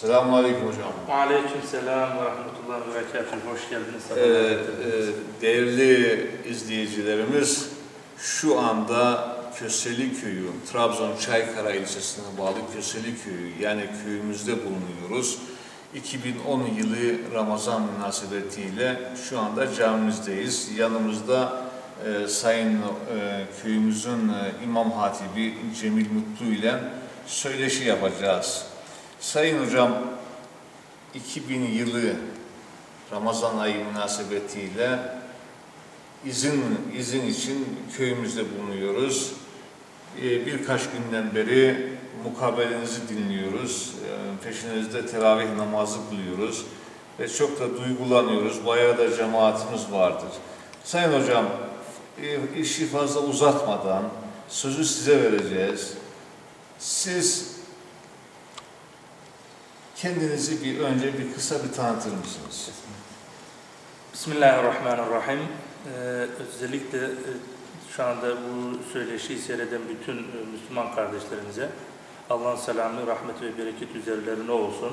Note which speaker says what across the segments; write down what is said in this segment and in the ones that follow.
Speaker 1: Selamun Aleyküm hocam.
Speaker 2: Aleyküm selam ve rahmetullahi ve berekatuhu. Hoş geldiniz.
Speaker 1: Ee, e, değerli izleyicilerimiz, şu anda Köseli Köyü, Trabzon Çaykara ilçesine bağlı Köseli Köyü, yani köyümüzde bulunuyoruz. 2010 yılı Ramazan münasebetiyle şu anda camimizdeyiz. Yanımızda e, Sayın e, köyümüzün e, İmam Hatibi Cemil Mutlu ile söyleşi yapacağız. Sayın Hocam, 2000 yılı Ramazan ayı münasebetiyle izin izin için köyümüzde bulunuyoruz. Ee, birkaç günden beri mukabelenizi dinliyoruz. Ee, peşinizde teravih namazı kılıyoruz ve çok da duygulanıyoruz. Bayağı da cemaatimiz vardır. Sayın Hocam, e, işi fazla uzatmadan sözü size vereceğiz. Siz kendinizi bir önce bir kısa bir tanıtır mısınız?
Speaker 2: Bismillahirrahmanirrahim. Ee, özellikle e, şu anda bu söyleşiyi seyreden bütün e, Müslüman kardeşlerimize Allah'ın selamı, rahmeti ve bereket üzerlerine olsun.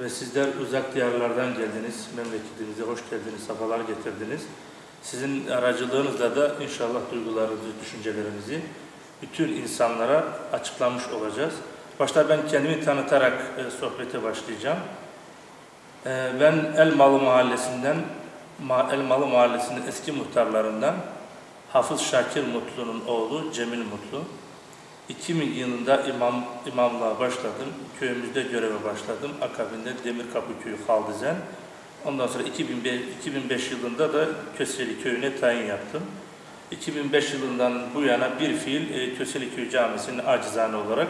Speaker 2: Ve sizler uzak diyarlardan geldiniz, memleketinize hoş geldiniz, safalar getirdiniz. Sizin aracılığınızla da inşallah duygularınızı, düşüncelerinizi bütün insanlara açıklamış olacağız. Başta ben kendimi tanıtarak e, sohbete başlayacağım. E, ben Elmalı Mahallesi'nden, Ma Elmalı Mahallesi'nin eski muhtarlarından Hafız Şakir Mutlu'nun oğlu Cemil Mutlu. 2000 yılında imam, imamlığa başladım. Köyümüzde göreve başladım. Akabinde Demirkapı Köyü Haldizen. Ondan sonra 2005, 2005 yılında da Köseli Köyü'ne tayin yaptım. 2005 yılından bu yana bir fiil e, Köseli Köyü Camisi'nin acizane olarak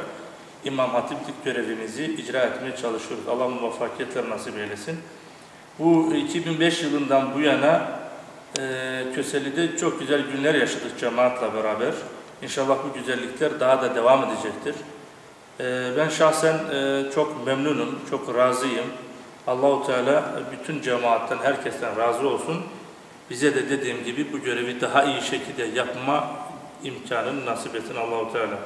Speaker 2: İmam Hatiplik görevimizi icra etmeye çalışıyoruz. Allah muvaffakiyetler nasip eylesin. Bu 2005 yılından bu yana e, Köseli'de çok güzel günler yaşadık cemaatle beraber. İnşallah bu güzellikler daha da devam edecektir. E, ben şahsen e, çok memnunum, çok razıyım. Allahu Teala bütün cemaatten, herkesten razı olsun. Bize de dediğim gibi bu görevi daha iyi şekilde yapma imkanını nasip etsin Allahu Teala.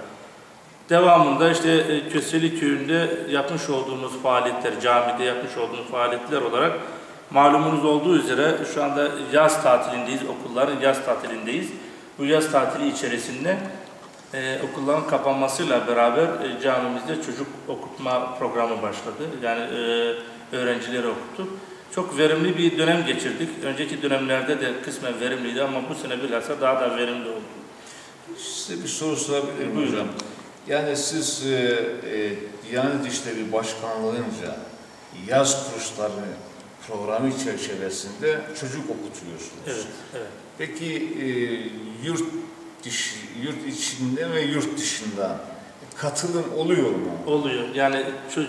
Speaker 2: Devamında işte e, Köseli Köyü'nde yapmış olduğumuz faaliyetler, camide yapmış olduğumuz faaliyetler olarak malumunuz olduğu üzere şu anda yaz tatilindeyiz, okulların yaz tatilindeyiz. Bu yaz tatili içerisinde e, okulların kapanmasıyla beraber e, camimizde çocuk okutma programı başladı. Yani e, öğrencileri okuttuk. Çok verimli bir dönem geçirdik. Önceki dönemlerde de kısmen verimliydi ama bu sene bilhassa daha da verimli oldu.
Speaker 1: Size bir soru sorabilir miyim hocam? Yani siz e, e, Diyanet İşleri Başkanlığı'nca yaz kursları programı çerçevesinde çocuk okutuyorsunuz.
Speaker 2: Evet, evet.
Speaker 1: Peki e, yurt dışı, yurt içinde ve yurt dışında katılım oluyor mu?
Speaker 2: Oluyor. Yani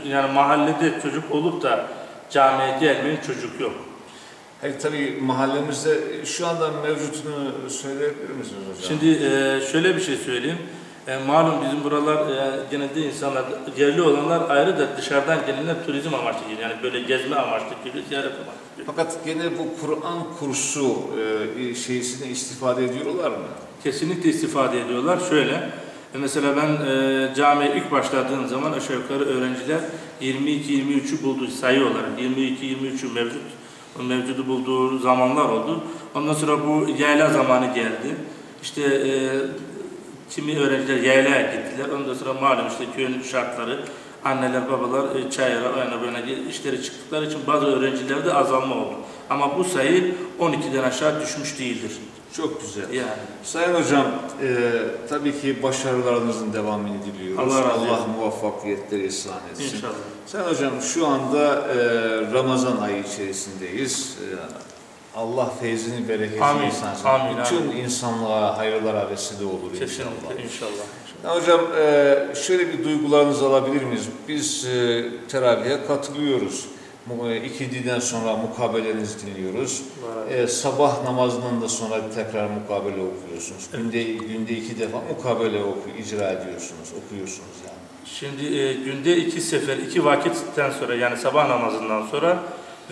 Speaker 2: yani mahallede çocuk olup da camiye gelmeyen çocuk yok.
Speaker 1: Hayır tabii mahallemizde şu anda mevcutunu söyleyebilir misiniz hocam?
Speaker 2: Şimdi e, şöyle bir şey söyleyeyim. E, malum bizim buralar e, genelde insanlar yerli olanlar ayrı da dışarıdan gelenler turizm amaçlı geliyor. Yani böyle gezme amaçlı geliyor, ziyaret amaçlı geliyor.
Speaker 1: Fakat gene bu Kur'an kursu e, şeysini istifade ediyorlar mı?
Speaker 2: Kesinlikle istifade ediyorlar. Şöyle, e, mesela ben e, camiye ilk başladığım zaman aşağı yukarı öğrenciler 22-23'ü buldu sayı olarak. 22-23'ü mevcut. Mevcudu bulduğu zamanlar oldu. Ondan sonra bu yayla zamanı geldi. İşte e, kimi öğrenciler yaylaya gittiler. Ondan sonra malum işte köyün şartları, anneler, babalar e, çayıra, o yana böyle işleri çıktıkları için bazı öğrencilerde azalma oldu. Ama bu sayı 12'den aşağı düşmüş değildir.
Speaker 1: Çok güzel.
Speaker 2: Yani.
Speaker 1: Sayın Hocam, e, tabii ki başarılarınızın devamını diliyoruz.
Speaker 2: Allah razı
Speaker 1: Allah muvaffakiyetleri ihsan etsin.
Speaker 2: İnşallah.
Speaker 1: Sayın Hocam, şu anda e, Ramazan ayı içerisindeyiz. E, Allah feyzini, bereketini
Speaker 2: Amin,
Speaker 1: etsin.
Speaker 2: amin,
Speaker 1: Bütün
Speaker 2: amin.
Speaker 1: insanlığa hayırlara vesile olur inşallah.
Speaker 2: Kesinlikle inşallah.
Speaker 1: Ya Hocam e, şöyle bir duygularınızı alabilir miyiz? Biz e, teravihe katılıyoruz. E, İkindiden sonra mukabelenizi dinliyoruz.
Speaker 2: Var.
Speaker 1: E, sabah namazından da sonra tekrar mukabele okuyorsunuz. Günde günde iki defa mukabele oku, icra ediyorsunuz, okuyorsunuz yani.
Speaker 2: Şimdi e, günde iki sefer, iki vakitten sonra yani sabah namazından sonra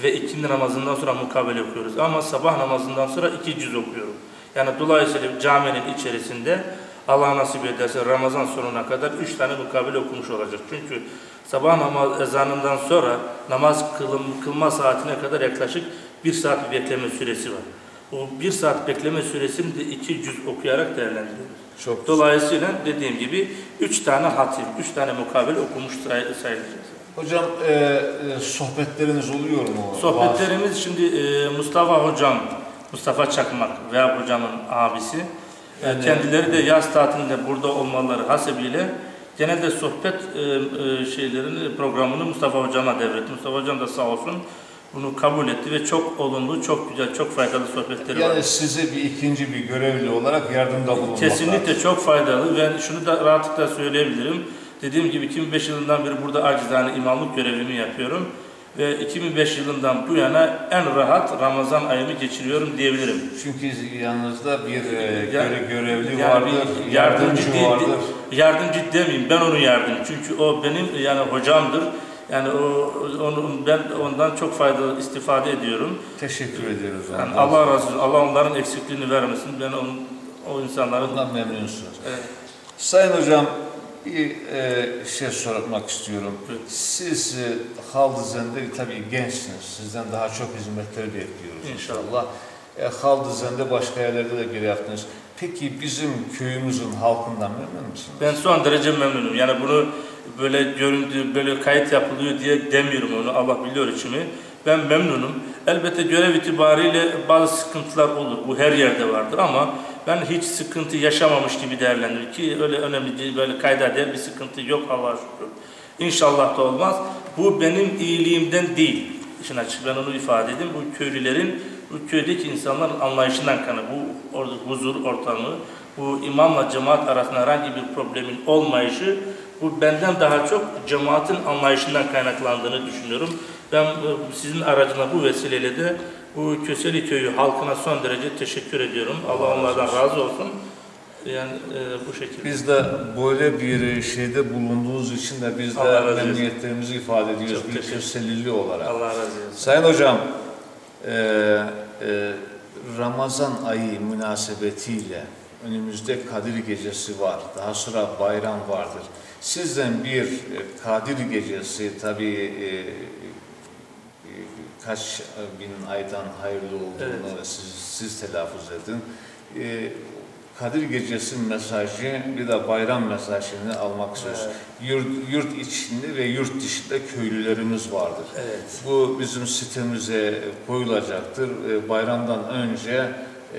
Speaker 2: ve ikindi namazından sonra mukabele okuyoruz. Ama sabah namazından sonra iki cüz okuyorum. Yani dolayısıyla caminin içerisinde Allah nasip ederse Ramazan sonuna kadar üç tane mukabele okumuş olacak. Çünkü Sabah namaz ezanından sonra namaz kılım, kılma saatine kadar yaklaşık bir saat bekleme süresi var. O bir saat bekleme süresini de iki cüz okuyarak değerlendiriyoruz.
Speaker 1: Çok
Speaker 2: Dolayısıyla dediğim gibi üç tane hatim, üç tane mukabele okumuş say- sayılacağız.
Speaker 1: Hocam e, e, sohbetleriniz oluyor mu?
Speaker 2: Sohbetlerimiz şimdi e, Mustafa Hocam, Mustafa Çakmak veya hocamın abisi. E,
Speaker 1: Yani-
Speaker 2: kendileri de yaz tatilinde burada olmaları hasebiyle genelde sohbet e, e, şeylerini, programını Mustafa Hocam'a devretti. Mustafa Hocam da sağ olsun bunu kabul etti ve çok olumlu, çok güzel, çok faydalı sohbetleri var.
Speaker 1: Yani size bir ikinci bir görevli olarak yardımda bulunmak
Speaker 2: Kesinlikle
Speaker 1: lazım.
Speaker 2: çok faydalı ve şunu da rahatlıkla söyleyebilirim. Dediğim gibi 2005 yılından beri burada acizane imamlık görevimi yapıyorum. Ve 2005 yılından bu yana en rahat Ramazan ayını geçiriyorum diyebilirim.
Speaker 1: Çünkü yanınızda bir e, göre- görevli
Speaker 2: yani
Speaker 1: vardır,
Speaker 2: bir
Speaker 1: yardımcı
Speaker 2: yardımcı değil,
Speaker 1: vardır.
Speaker 2: Yardımcı demeyeyim, ben onun yardımcı. Çünkü o benim yani hocamdır. Yani o onun ben ondan çok faydalı istifade ediyorum.
Speaker 1: Teşekkür ediyoruz.
Speaker 2: Yani
Speaker 1: ondan.
Speaker 2: Allah razı olsun. Allah onların eksikliğini vermesin. Ben onun o insanların
Speaker 1: Bundan memnunsunuz.
Speaker 2: Evet.
Speaker 1: Sayın hocam bir e, şey sormak istiyorum. Siz e, Haldızen'de tabii gençsiniz. Sizden daha çok hizmetleri bekliyoruz
Speaker 2: İnşallah.
Speaker 1: inşallah. E, Haldızen'de başka yerlerde de görev yaptınız. Peki bizim köyümüzün halkından memnun musunuz?
Speaker 2: Ben son derece memnunum. Yani bunu böyle görüntü, böyle kayıt yapılıyor diye demiyorum onu. Allah biliyor içimi. Ben memnunum. Elbette görev itibariyle bazı sıkıntılar olur. Bu her yerde vardır ama ben hiç sıkıntı yaşamamış gibi değerlendiriyorum ki öyle önemli değil, böyle kayda değer bir sıkıntı yok Allah'a şükür. İnşallah da olmaz. Bu benim iyiliğimden değil. İşin açık ben onu ifade edeyim. Bu köylülerin, bu köydeki insanların anlayışından kana bu orada huzur ortamı, bu imamla cemaat arasında herhangi bir problemin olmayışı bu benden daha çok cemaatin anlayışından kaynaklandığını düşünüyorum. Ben e, sizin aracına bu vesileyle de bu Köseli Köyü halkına son derece teşekkür ediyorum. Allah onlardan razı olsun. Yani e, bu şekilde.
Speaker 1: Biz de böyle bir şeyde bulunduğunuz için de biz de
Speaker 2: Allah
Speaker 1: memnuniyetlerimizi ifade ediyoruz
Speaker 2: Çok
Speaker 1: bir Köselili olarak.
Speaker 2: Allah razı olsun.
Speaker 1: Sayın Hocam, e, e, Ramazan ayı münasebetiyle önümüzde Kadir Gecesi var. Daha sonra bayram vardır. Sizden bir e, Kadir Gecesi tabii e, kaç bin aydan hayırlı olduğunu siz, siz telaffuz edin. E, Kadir Gecesi mesajı bir de bayram mesajını almak istiyoruz. Yurt, yurt içinde ve yurt dışında köylülerimiz vardır.
Speaker 2: Evet.
Speaker 1: Bu bizim sitemize koyulacaktır. E, Bayramdan önce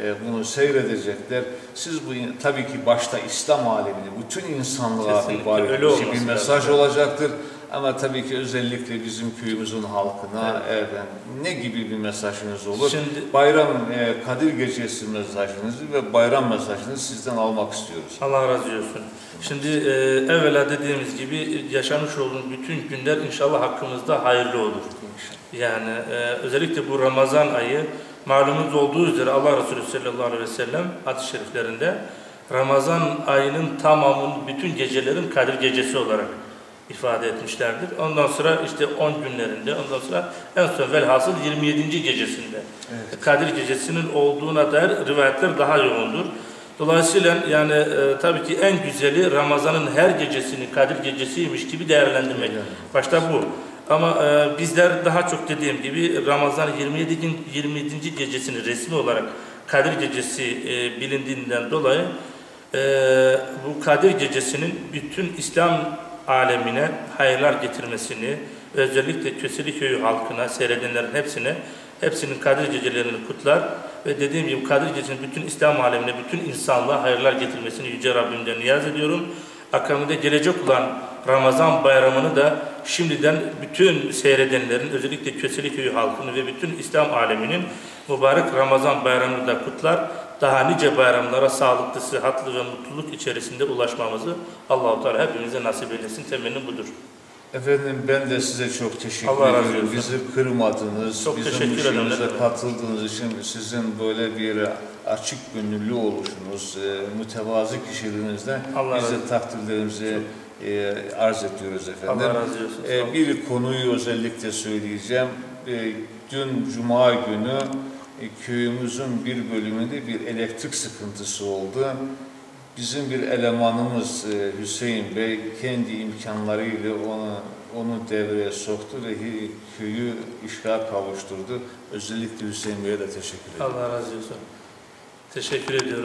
Speaker 1: e, bunu seyredecekler. Siz bu tabii ki başta İslam alemini, bütün insanlığa
Speaker 2: Kesinlikle
Speaker 1: bir bir mesaj olacaktır. Ama tabii ki özellikle bizim köyümüzün halkına efendim, ne gibi bir mesajınız olur?
Speaker 2: Şimdi-
Speaker 1: bayram e, Kadir Gecesi mesajınızı ve bayram mesajınızı sizden almak istiyoruz.
Speaker 2: Allah razı olsun. Şimdi e, evvela dediğimiz gibi yaşamış olduğumuz bütün günler inşallah hakkımızda hayırlı olur. Yani e, özellikle bu Ramazan ayı malumunuz olduğu üzere Allah Resulü sallallahu aleyhi ve sellem hadis-i şeriflerinde Ramazan ayının tamamının bütün gecelerin Kadir gecesi olarak ifade etmişlerdir. Ondan sonra işte 10 günlerinde, ondan sonra en son velhasıl 27. gecesinde Kadir gecesinin olduğuna dair rivayetler daha yoğundur. Dolayısıyla yani e, tabii ki en güzeli Ramazan'ın her gecesini Kadir gecesiymiş gibi değerlendirmek. Başta bu. Ama e, bizler daha çok dediğim gibi Ramazan 27. gün 27. gecesini resmi olarak Kadir gecesi e, bilindiğinden dolayı e, bu Kadir gecesinin bütün İslam alemine hayırlar getirmesini özellikle Köseli Köyü halkına, seyredenlerin hepsine hepsinin Kadir gecelerini kutlar ve dediğim gibi Kadir gecesinin bütün İslam alemine, bütün insanlığa hayırlar getirmesini Yüce Rabbimden niyaz ediyorum. Akabinde gelecek olan Ramazan bayramını da şimdiden bütün seyredenlerin özellikle Köseli Köyü halkını ve bütün İslam aleminin mübarek Ramazan bayramını da kutlar. Daha nice bayramlara sağlıklı, sıhhatli ve mutluluk içerisinde ulaşmamızı Allahu Teala hepimize nasip eylesin. Temenni budur.
Speaker 1: Efendim ben de size çok teşekkür
Speaker 2: Allah razı
Speaker 1: ediyorum.
Speaker 2: olsun.
Speaker 1: Bizi kırmadınız,
Speaker 2: Çok
Speaker 1: bizim işimize katıldığınız için sizin böyle bir açık gönüllü oluşunuz, e, mütevazi kişiliğinizle
Speaker 2: Allah
Speaker 1: biz de takdirlerimizi e, arz ediyoruz efendim.
Speaker 2: Allah razı olsun.
Speaker 1: E, bir konuyu özellikle söyleyeceğim. E, dün Cuma günü köyümüzün bir bölümünde bir elektrik sıkıntısı oldu. Bizim bir elemanımız e, Hüseyin Bey kendi imkanlarıyla onu onu devreye soktu ve köyü işgal kavuşturdu. Özellikle Hüseyin Bey'e de teşekkür ediyorum.
Speaker 2: Allah razı olsun. Teşekkür ediyorum.